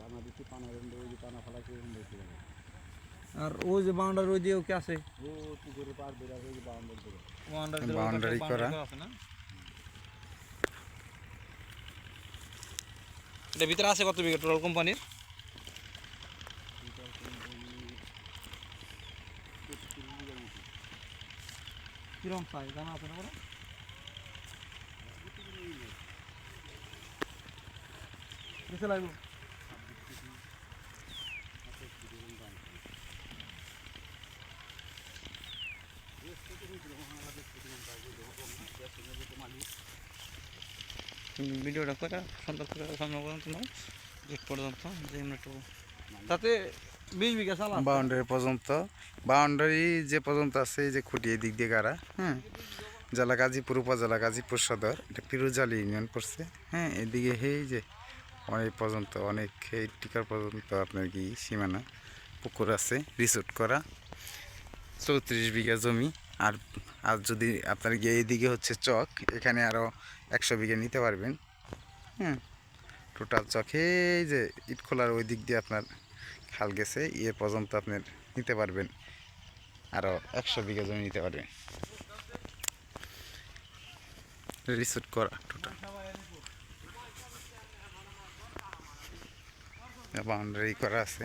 পানা দিচ্ছি পানা রেন্ডে ওই যে পানা ফালাচ্ছি ওখান দেখতে যাবে আর ওই যে বাউন্ডারি ওই আছে ও পুকুরে পার বেড়া ওই যে বাউন্ডারি করে। বাউন্ডারি Boundary করা। আছে না? এটা ভিতরে আছে কত বিঘা টোটাল কোম্পানির কিরম সাইজ জানা আছে না বলো ভিডিওটা করে সুন্দর করে সামনে পর্যন্ত নাও পর্যন্ত, যে একটু তাতে বিশ বিঘা চালা বাউন্ডারি পর্যন্ত বাউন্ডারি যে পর্যন্ত আছে যে খুঁটি দিক দিয়ে গাড়া হ্যাঁ? জেলা গাজীপুর, উপজেলা গাজীপুর সদর, এটা পিরুজালি ইউনিয়ন পড়ছে হ্যাঁ? এদিকে এই যে অনেক পর্যন্ত, অনেক টিকার পর্যন্ত আপনার কি সীমানা, পুকুর আছে রিসোর্ট করা, চৌত্রিশ বিঘা জমি। আর আর যদি আপনার গিয়ে এইদিকে হচ্ছে চক, এখানে আরও একশো বিঘা নিতে পারবেন। হ্যাঁ টোটাল চক, এই যে ইট ইটখোলার ওই দিক দিয়ে আপনার খাল গেছে ইয়ে পর্যন্ত আপনার নিতে পারবেন। আরও একশো বিঘা জমি নিতে পারবেন। রিসোর্ট করা টোটাল বাউন্ডারি করা আছে।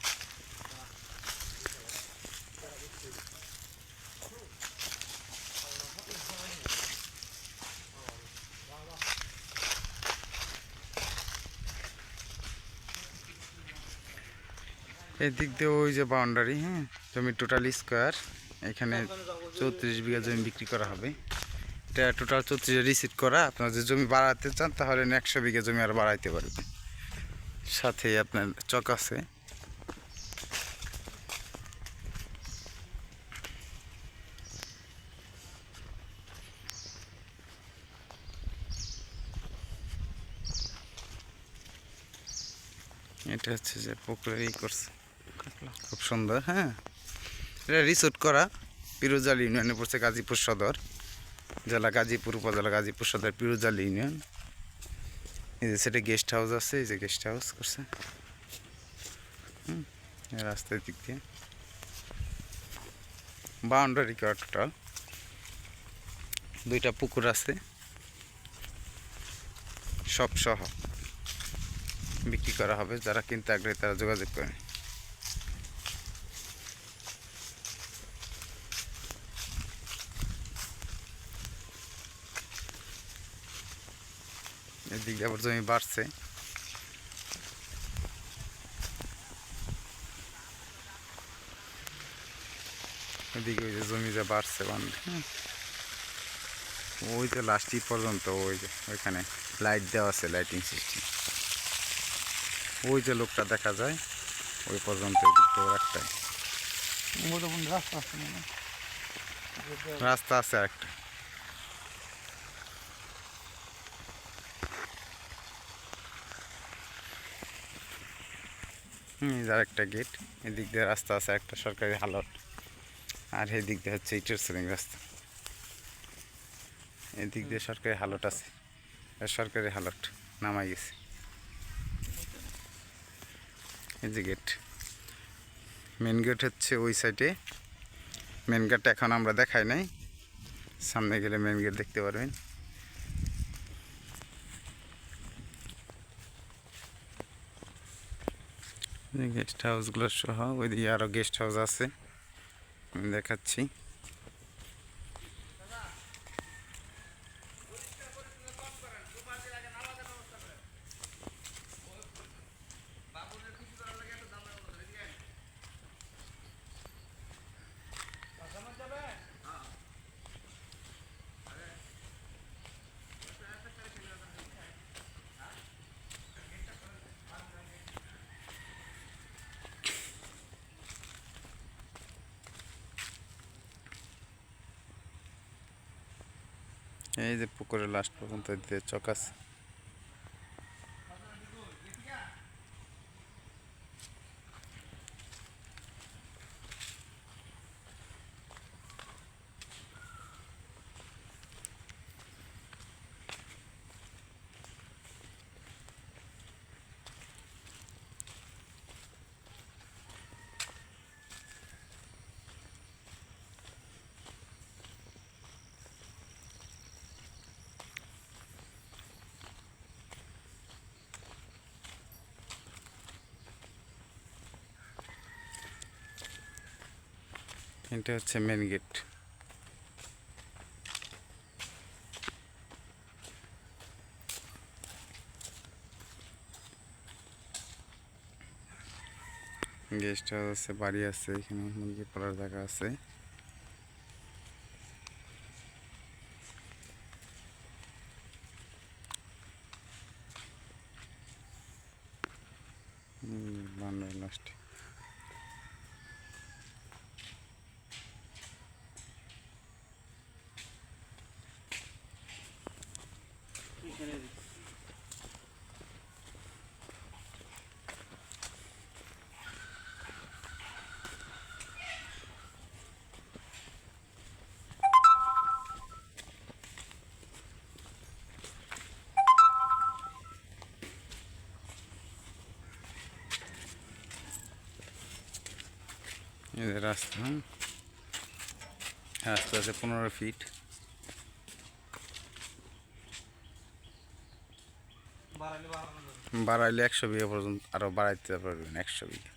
এদিক দিয়ে ওই যে বাউন্ডারি হ্যাঁ? জমি টোটাল স্কোয়ার এখানে চৌত্রিশ বিঘা জমি বিক্রি করা হবে। এটা টোটাল চৌত্রিশ রিসিট করা। আপনার যে জমি বাড়াতে চান, তাহলে একশো বিঘা জমি আর বাড়াইতে পারবেন। সাথে আপনার চক আছে। এটা হচ্ছে যে পুকুরে ই করছে। খুব সুন্দর হ্যাঁ। এটা রিসোর্ট করা, পিরোজাল ইউনিয়নে পড়ছে গাজীপুর সদর, জেলা গাজীপুর, উপজেলা গাজীপুর সদর, পিরোজাল ইউনিয়ন। এই যে সেটা গেস্ট হাউস আছে, এই যে গেস্ট হাউস করছে। হুম রাস্তার দিক দিয়ে। বাউন্ডারি করা টোটাল দুইটা পুকুর আছে। সব সহ বিক্রি করা হবে, যারা কিনতে আগ্রহী তারা যোগাযোগ করে এদিক আবার জমি বাড়ছে। এদিকে ওই যে জমি যে বাড়ছে বান ওই যে লাস্টই পর্যন্ত ওই যে ওইখানে লাইট দেওয়া আছে লাইটিং সিস্টেম ওই যে লোকটা দেখা যায় ওই পর্যন্ত একটাই রাস্তা আছে না রাস্তা আছে একটা যার একটা গেট এদিক দিয়ে রাস্তা আছে, একটা সরকারি হালট, আর এদিক দিয়ে হচ্ছে ইটের শ্রেণি রাস্তা। এদিক দিয়ে সরকারি হালট আছে সরকারি হালট নামাই গেছে। এই যে গেট মেন গেট হচ্ছে ওই সাইডে মেন গেটটা এখন আমরা দেখাই নাই, সামনে গেলে মেন গেট দেখতে পারবেন। গেস্ট হাউসগুলো সহ ওইদিকে আরও গেস্ট হাউস আছে। আমি দেখাচ্ছি। এই যে পুকুরের লাস্ট পর্যন্ত দিতে চক এটা হচ্ছে মেন গেট গেস্ট হাউস আছে, বাড়ি আছে, এখানে মুরগি পালার জায়গা আছে। বান্ডার লাস্ট এই রাস্তা রাস্তা আছে পনেরো ফিট বাড়াইলে একশো বিঘা পর্যন্ত আরও বাড়াইতে পারবেন একশো বিঘা।